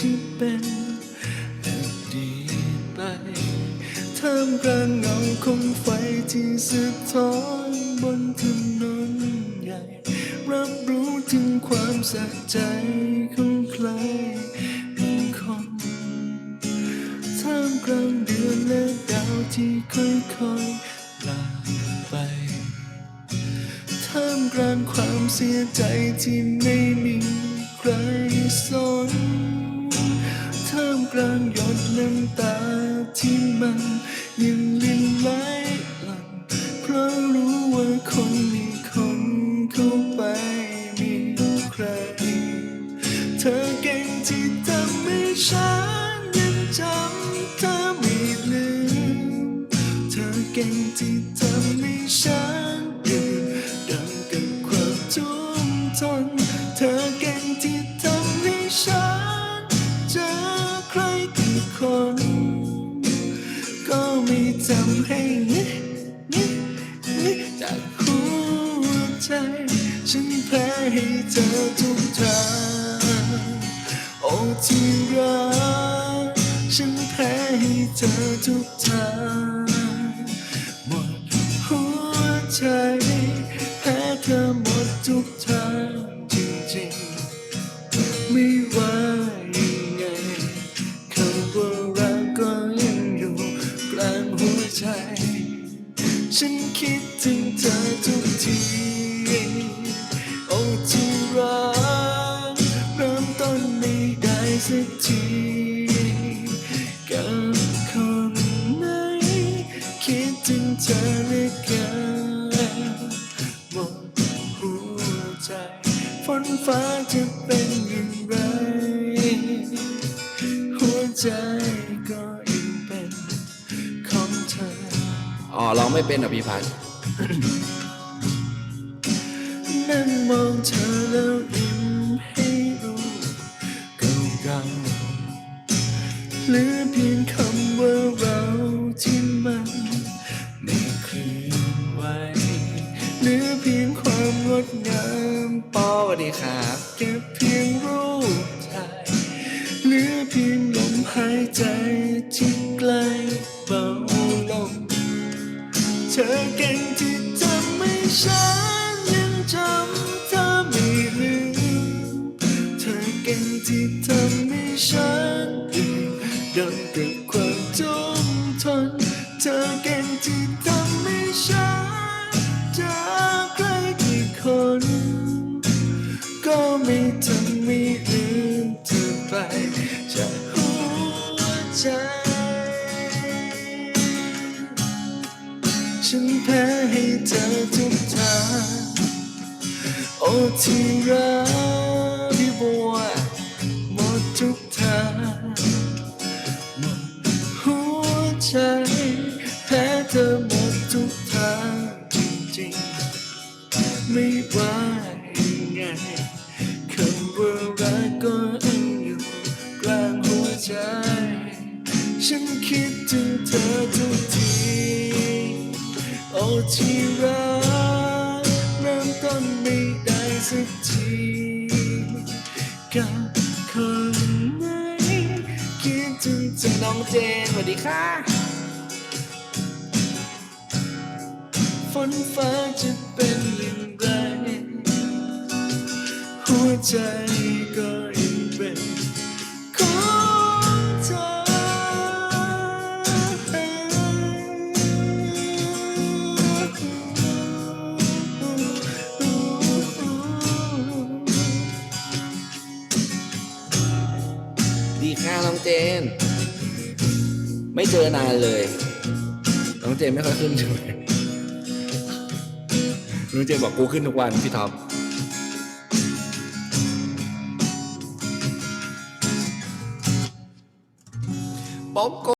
ที่เป็นอดีตไปท่ามกลางเงาของไฟที่สะท้อนบนถนนใหญ่ รับรู้ถึงความสะใจของใครบางคนท่ามกลางเดือนและดาวที่ค่อยๆลาไปท่ามกลางความเสียใจที่ไม่มีใครสน ท่ามกลางหยดน้ำตาที่มันยังลินไหลหลังเพราะรู้ว่าคนมีคนเข้าไปมีใคร เธอเก่งที่ทำให้ฉันยังจำเธอไม่ลืม เธอเก่งที่ ทุกทางโอ้ที่รักฉันแพ้ให้เธอทุกทางหมดหัวใจแพ้เธอหมดทุกทางจริงๆไม่ว่ายังไงคำว่ารักก็ยังอยู่กลางหัวใจ ฉันคิดถึงเธอทุกที รักเริ่มต้นไม่ได้สักทีกับคนไหนคิดถึงเธอเหลือเกินหมดหัวใจฝนฟ้าจะเป็นอย่างไร หัวใจก็ยังเป็นของเธอ อ๋อร้องไม่เป็นอะพี่พันธ์ นั่งมองเธอแล้วยิ้มให้รู้เก่าๆเหลือเพียงคำว่าเราที่มันไม่เคลื่อนไหวเหลือเพียงความงดงามปอสวัสดีครับเก็บเพียงรูปถ่ายเหลือเพียงลมหายใจที่ใกล งที่ทำให้ฉันดื่มดังกับความทุกข์ทนเธอเก่งที่ทำให้ฉันจากใครกี่คน ก็ไม่ทำไม่ลืมเธอไปจากหัวใจ ฉันแพ้ให้เธอทุกทางโอ้ที่รัก ไม่ว่ายังไงคำว่ารักก็ยังอยู่กลางหัวใจ ฉันคิดถึงเธอทุกที โอ้ที่รักเริ่มต้นไม่ได้สักทีกับคนไหนคิดถึงเธอน้องเจนสวัสดีค่ะ นฟ้าจะเป็นอย่างไร หัวใจก็ยังเป็นของเธอ ดีค่ะน้องเจน ไม่เจอนานเลย น้องเจนไม่ค่อยขึ้นใช่ไหม น้องเจบอกกูขึ้นทุกวันพี่ท็อปป๊อปก